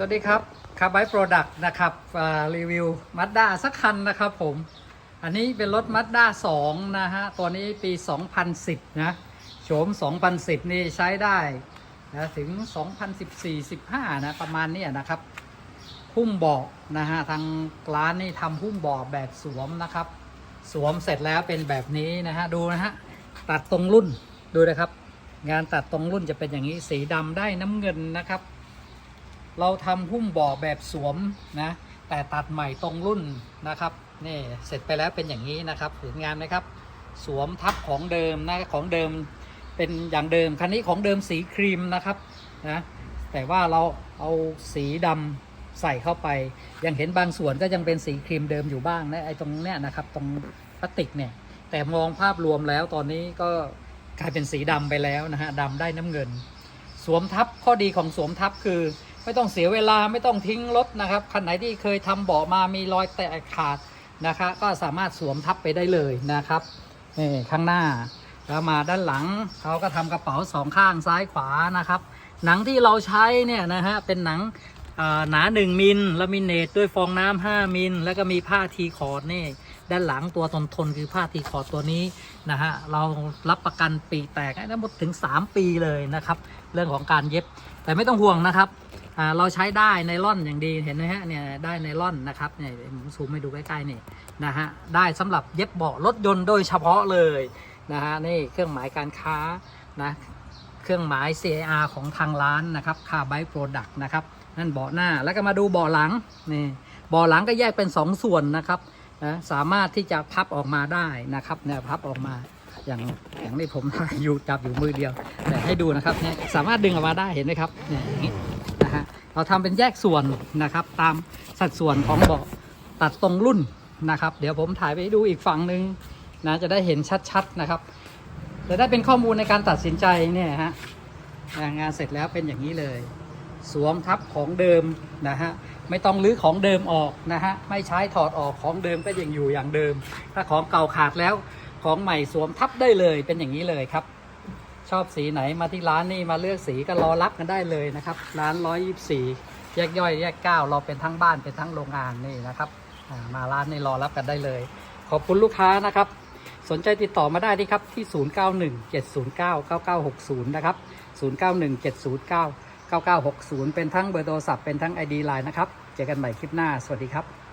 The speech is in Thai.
สวัสดีครับคาร์บ y โปรดักต์นะครับรีวิวมัดด้าสักคันนะครับผม อันนี้เป็นรถมัดด้า2นะฮะ ตัวนี้ปี 2010 นะโฉม 2010 นี่ใช้ได้นะถึง 2014-15 นะ ประมาณนี้นะครับหุ้มเบาะนะฮะ ทางร้านนี่ทำหุ้มเบาะแบบสวมนะครับ สวมเสร็จแล้วเป็นแบบนี้นะฮะ ดูนะฮะ ตัดตรงรุ่นดูนะครับ งานตัดตรงรุ่นจะเป็นอย่างนี้สีดำได้น้ำเงินนะครับ เราทำหุ้มบาะแบบสวมนะแต่ตัดใหม่ตรงรุ่นนะครับนี่เสร็จไปแล้วเป็นอย่างนี้นะครับเห็นงานไหมครับ สวมทับของเดิมนะของเดิมเป็นอย่างเดิมคันนี้ของเดิมสีครีมนะครับนะแต่ว่าเราเอาสีดำใส่เข้าไปยังเห็นบางส่วนก็ยังเป็นสีครีมเดิมอยู่บ้างนะไอ้ตรงเนี้ยนะครับตรงพลาสติกเนี่ยแต่มองภาพรวมแล้วตอนนี้ก็กลายเป็นสีดำไปแล้วนะฮะดำได้น้ำเงิน สวมทับข้อดีของสวมทับคือ ไม่ต้องเสียเวลาไม่ต้องทิ้งรถนะครับคันไหนที่เคยทำเบาะมามีรอยแตกขาดนะคะก็สามารถสวมทับไปได้เลยนะครับนี่ข้างหน้าแล้วมาด้านหลังเขาก็ทำกระเป๋าสองข้างซ้ายขวานะครับ หนังที่เราใช้เนี่ยนะฮะเป็นหนังหนา 1 มิลล้วมีเนตด้วยฟองน้ำ5มิล แล้วก็มีผ้าทีคอร์ดนี่ด้านหลังตัวทนทนคือผ้าทีคอร์ดตัวนี้นะฮะเรารับประกันปีแตกได้หมดถึง 3 ปีเลยนะครับ เรื่องของการเย็บแต่ไม่ต้องห่วงนะครับ เราใช้ได้ในร่อนอย่างดีเห็นไหมฮะเนี่ยได้ในร่อนนะครับเนี่ยผมซูมให้ดูใกล้ๆนี่นะฮะได้สำหรับเย็บเบาะรถยนต์โดยเฉพาะเลยนะฮะนี่เครื่องหมายการค้านะเครื่องหมาย CAR ของทางร้านนะครับคาไบโปรดักต์นะครับนั่นเบาะหน้าแล้วก็มาดูเบาะหลังนี่เบาะหลังก็แยกเป็น 2 ส่วนนะครับนะสามารถที่จะพับออกมาได้นะครับเนี่ยพับออกมาอย่างอย่างที่ผมอยู่จับอยู่มือเดียว แต่ให้ดูนะครับเนี่ยสามารถดึงออกมาได้เห็นไหมครับเนี่ย เราทำเป็นแยกส่วนนะครับ ตามสัดส่วนของเบาะตัดตรงรุ่นนะครับ เดี๋ยวผมถ่ายไปดูอีกฝั่งหนึ่งนะจะได้เห็นชัดๆนะครับจะได้เป็นข้อมูลในการตัดสินใจเนี่ยฮะงานเสร็จแล้วเป็นอย่างนี้เลย สวมทับของเดิมนะฮะไม่ต้องรื้อของเดิมออกนะฮะไม่ใช้ถอดออกของเดิมก็ยังอยู่อย่างเดิม ถ้าของเก่าขาดแล้วของใหม่สวมทับได้เลยเป็นอย่างนี้เลยครับ ชอบสีไหนมาที่ร้านนี่มาเลือกสีก็รอรับกันได้เลยนะครับ ร้าน 124 แยกย่อยแยกเก้าเราเป็นทั้งบ้านเป็นทั้งโรงงานนี่นะครับมาร้านนี่รอรับกันได้เลย ขอบคุณลูกค้านะครับ สนใจติดต่อมาได้ที่ครับที่ 0917099960 นะครับ 0917099960 เป็นทั้งเบอร์โทรศัพท์เป็นทั้ง ID Line นะครับ เจอกันใหม่คลิปหน้า สวัสดีครับ